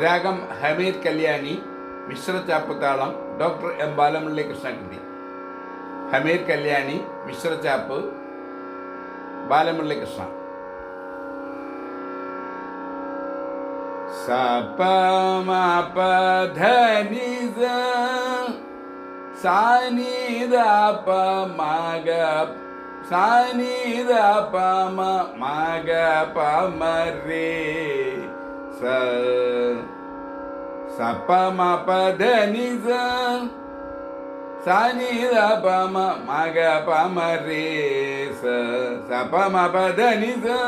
രാഗം ഹമീദ് കല്യാണി മിശ്ര ചാപ്പത്താളം ഡോക്ടർ എം ബാലമുള്ളി കൃഷ്ണകൃതി ഹമീദ് കല്യാണി മിശ്ര ചാപ്പ് ബാലമുള്ളി കൃഷ്ണ സപ മപ ധനി സ സാനി ദ പ മഗ സാനി ദ മഗ പ മ രേ സ രേ സ സപ മപ ധനി സ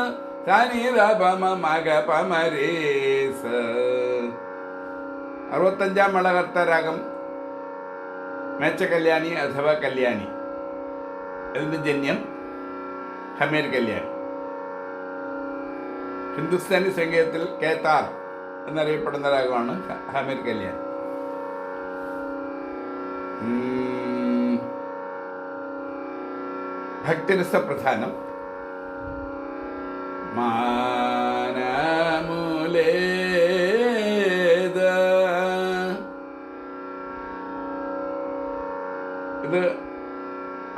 സാനി ദ പ മ മഗ പ മ രേ സ അറുപത്തഞ്ചാം മളകർത്ത രാഗം മേച്ച കല്യാണി അഥവാ കല്യാണി. ഇതിന്റെ ജന്യം ഹമീർ കല്യാണി. ഹിന്ദുസ്ഥാനി സംഗീതത്തിൽ കേത്താർ എന്നറിയപ്പെടുന്ന രാഗമാണ് ഹാമിർ കല്യാൺ. കല്യാണി ഉം. ഭക്തിരസ പ്രധാനം മാനമുലേത? ഇത്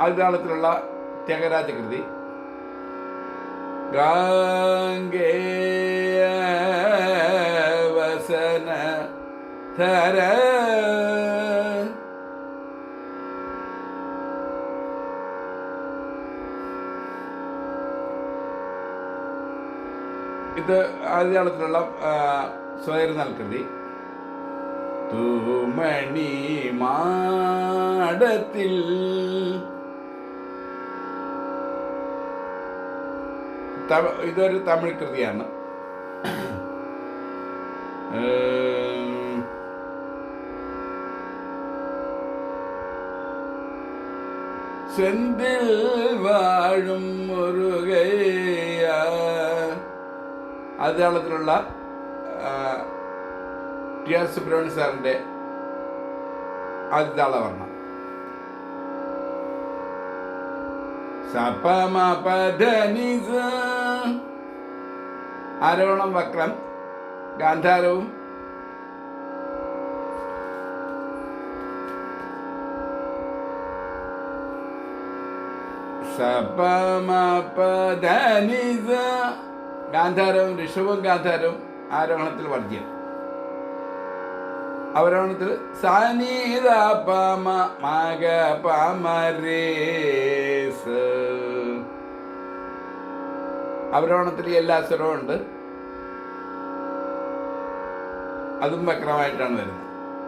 ആദ്യതാളത്തിലുള്ള ത്യാഗരാജ കൃതി വസന ധര. ഇത് ആദ്യതാളത്തിലുള്ള സ്വയം നൽകൃതി. തൂമണി മാടത്തിൽ. ഇതൊരു തമിഴ് കൃതിയാണ്. செந்தில் വാഴും മുരുകയ്യ ആദ്യാളത്തിലുള്ള ടി ആർ സുബ്രഹ്മണ്യ സാറിൻ്റെ ആദ്യതാള വർണ്ണം സപമപധനിസ ആരോഹണം വക്രം ഗാന്ധാരവും ഗാന്ധാരവും ഋഷഭവും ഗാന്ധാരവും ആരോഹണത്തിൽ വർജ്യം അവരോഹണത്തിൽ സനീത പമ മക പമരേസ്. എല്ലാ സ്വരവും ഉണ്ട്. അതും വക്രമായിട്ടാണ് വരുന്നത്.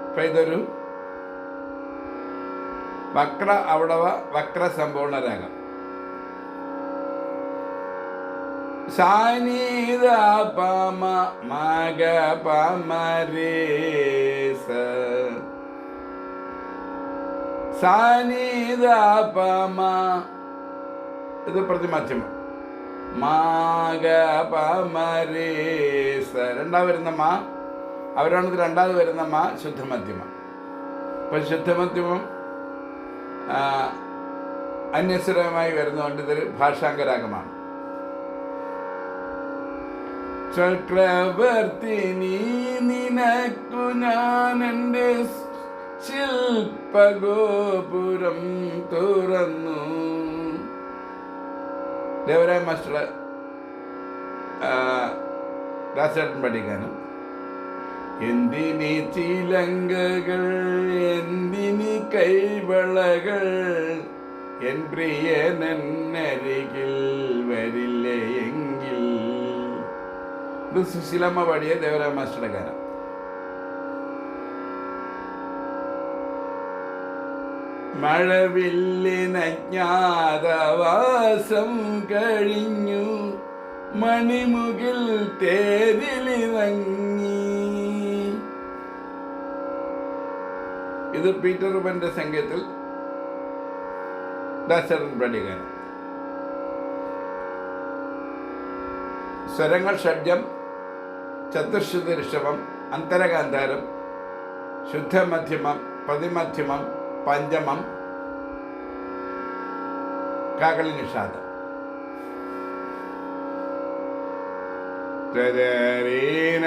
അപ്പൊ ഇതൊരു വക്ര അവിടവ വക്ര സമ്പൂർണ രാഗം സാനീത പമ മഗ പമരേസ സാനീത പമ. ഇത് പ്രതിമധ്യമം. മാഗ പമരേസ രണ്ടാം വരുന്ന മാ. അവരാണത് രണ്ടാമത് വരുന്ന മാ. ശുദ്ധമധ്യമം. അപ്പം ശുദ്ധമധ്യമം അന്യസ്വരമായി വരുന്നതുകൊണ്ട് ഇതൊരു ഭാഷാംഗരാഗമാണ് ചക്രവർത്തിനി നിനക്കു എന്റെ ശില്പഗോപുരം തുറന്നു. ദേവരായ മാസ്റ്റർ ദാസേട്ടൻ പഠിക്കാനും. എന്തിനി ചിലങ്കകൾ എന്തിനി കൈവളകൾ എൻ പ്രിയനരികിൽ വരില്ലേ ഇത് സുശീലമ്മ പാടിയ ദേവരായ മാസ്റ്ററുടെ ഗാനം. മഴവില്ലിനജ്ഞാതവാസം കഴിഞ്ഞു മണിമുകിൽ തേരിലിറങ്ങി. ഇത് പീറ്റർ ഉപന്റെ സംഗീതത്തിൽ ദാസരൻ പഠിക്കാൻ സ്വരങ്ങൾ ഷഡ്ജം ചതുർശ്രുതി ഋഷഭം അന്തരകാന്താരം ശുദ്ധമധ്യമം പ്രതിമധ്യമം പഞ്ചമം കാകളി നിഷാദം തദരീന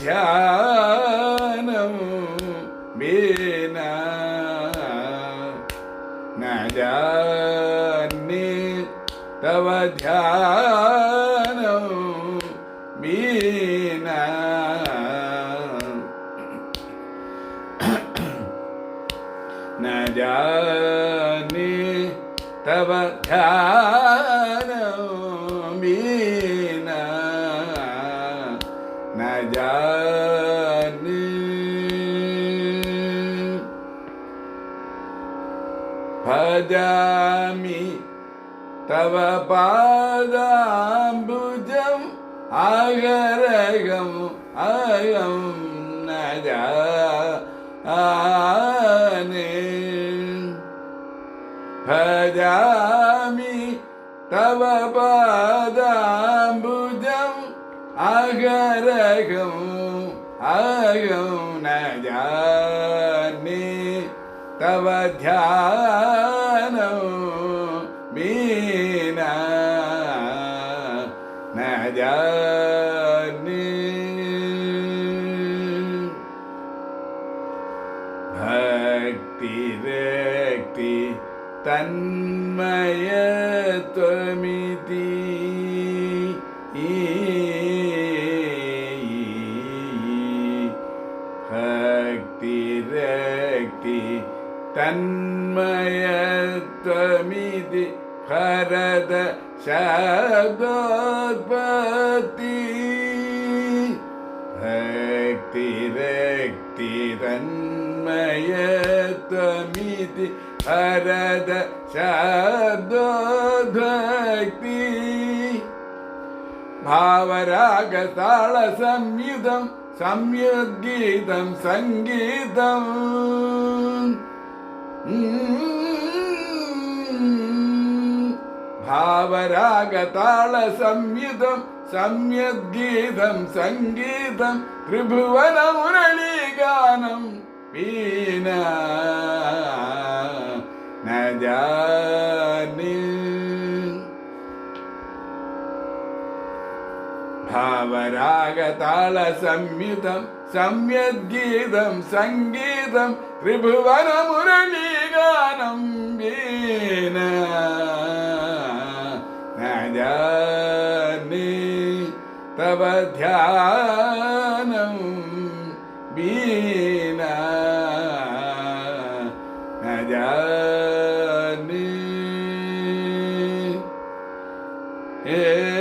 ध्यानं बिना न जाने तव ध्यानं बिना न जाने तव ध्यानं भजामि तव पादाम्बुजम् अगरगम् अयं न जाने भजामि तव पादाम्बुजम् अगरगम् अयं न जाने तव ध्यानं न जाने भक्तिरक्ति ജഗോത്പത്തി ഭക്തി രക്തി തന്മയത്വമിതി ഹരത ശബ്ദോദ്ഭക്തി. ഭാവരാഗതാള സംയുതം സംയുദ്ഗീതം സംഗീതം. ഭാവരാഗതാള സംയുതം സംയദ്ഗീതം സംഗീതം ത്രിഭുവന മുരളീഗാനം വീണ നജാനി. ഭാവരാഗതാള സംയുതം സംയദ്ഗീതം സംഗീതം ത്രിഭുവന മുരളി 唉